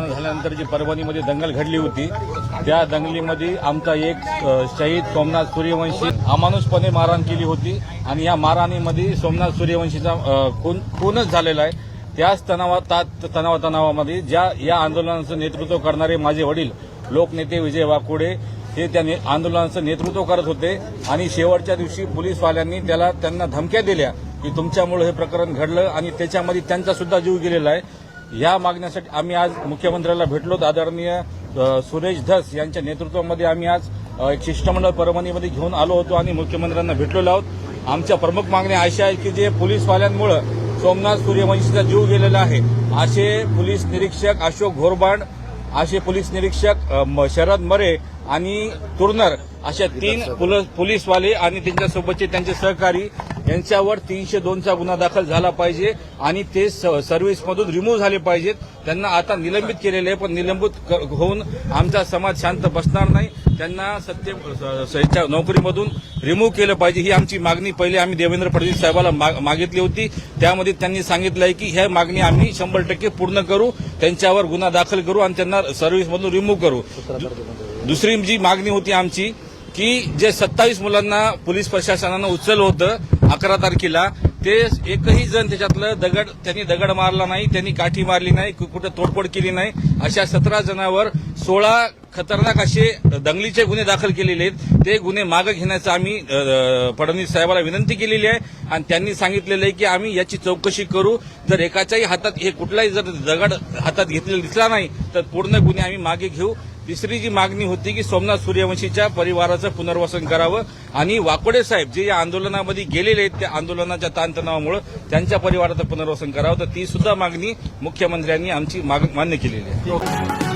आंदोलन झाल्यानंतर जी परभणीमध्ये दंगल घडली होती त्या दंगलीमध्ये आमचा एक शहीद सोमनाथ सूर्यवंशी अमानुषपणे मारहाण केली होती आणि या मारहाणीमध्ये सोमनाथ सूर्यवंशीचा खून खूनच झालेला आहे. त्याच तणावात ता- तणावा तणावामध्ये ज्या या आंदोलनाचं नेतृत्व करणारे माझे वडील लोकनेते विजय वाकोडे हे त्या आंदोलनाचं नेतृत्व करत होते आणि शेवटच्या दिवशी पोलीसवाल्यांनी त्याला त्यांना धमक्या दिल्या की तुमच्यामुळे हे प्रकरण घडलं आणि त्याच्यामध्ये त्यांचा सुद्धा जीव गेलेला आहे. या मागण्यासाठी आम्ही आज मुख्यमंत्र्याला भेटलो. आदरणीय सुरेश धस यांच्या नेतृत्वामध्ये आम्ही आज एक शिष्टमंडळ परभणीमध्ये घेऊन आलो होतो आणि मुख्यमंत्र्यांना भेटलेलो आहोत. आमच्या प्रमुख मागण्या अशा आहेत की जे पोलीसवाल्यांमुळे सोमनाथ सूर्यवंशीचा जीव गेलेला आहे. असे पोलीस निरीक्षक अशोक घोरबांड असे पोलीस निरीक्षक म- शरद मरे आणि तुरनर अशा तीन पोल- पोलीसवाले आणि त्यांच्यासोबतचे त्यांचे सहकारी यांच्यावर तीनशे दोनचा गुन्हा दाखल झाला पाहिजे आणि ते स- सर्व्हिसमधून रिमूव्ह झाले पाहिजेत. त्यांना आता निलंबित केलेले आहे पण निलंबित होऊन आमचा समाज शांत बसणार नाही. त्यांना सत्य नोकरीमधून रिमूव्ह केलं पाहिजे ही आमची मागणी. पहिले आम्ही देवेंद्र फडणवीस साहेबाला माग- मागितली होती. त्यामध्ये त्यांनी सांगितलं आहे की ह्या मागणी आम्ही शंभर टक्के पूर्ण करू त्यांच्यावर गुन्हा दाखल करू आणि त्यांना सर्व्हिसमधून रिमूव्ह करू. दुसरी जी मागणी होती आमची की जे सत्तावीस मुलांना पोलीस प्रशासनानं उचललं होतं अकरा तारखेला ते एकही जण त्याच्यातलं दगड त्यांनी दगड मारला नाही त्यांनी काठी मारली नाही कु- कुठं तोडफोड केली नाही. अशा सतरा जणांवर सोळा खतरनाक असे दंगलीचे गुन्हे दाखल केलेले आहेत. ते गुन्हे मागे घेण्याचं आम्ही फडणवीस साहेबाला विनंती केलेली आहे. आणि त्यांनी सांगितलेलं आहे की आम्ही याची चौकशी करू. जर एकाच्याही हातात हे कुठलाही जर दगड हातात घेतलेला दिसला नाही तर पूर्ण गुन्हे आम्ही मागे घेऊ. तिसरी जी मागणी होती की सोमनाथ सूर्यवंशीच्या परिवाराचं पुनर्वसन करावं आणि वाकोडे साहेब जे या आंदोलनामध्ये गेलेले आहेत त्या आंदोलनाच्या ताणतणावामुळे त्यांच्या परिवाराचं पुनर्वसन करावं तर ती सुद्धा मागणी मुख्यमंत्र्यांनी आमची माग- मान्य केलेली आहे.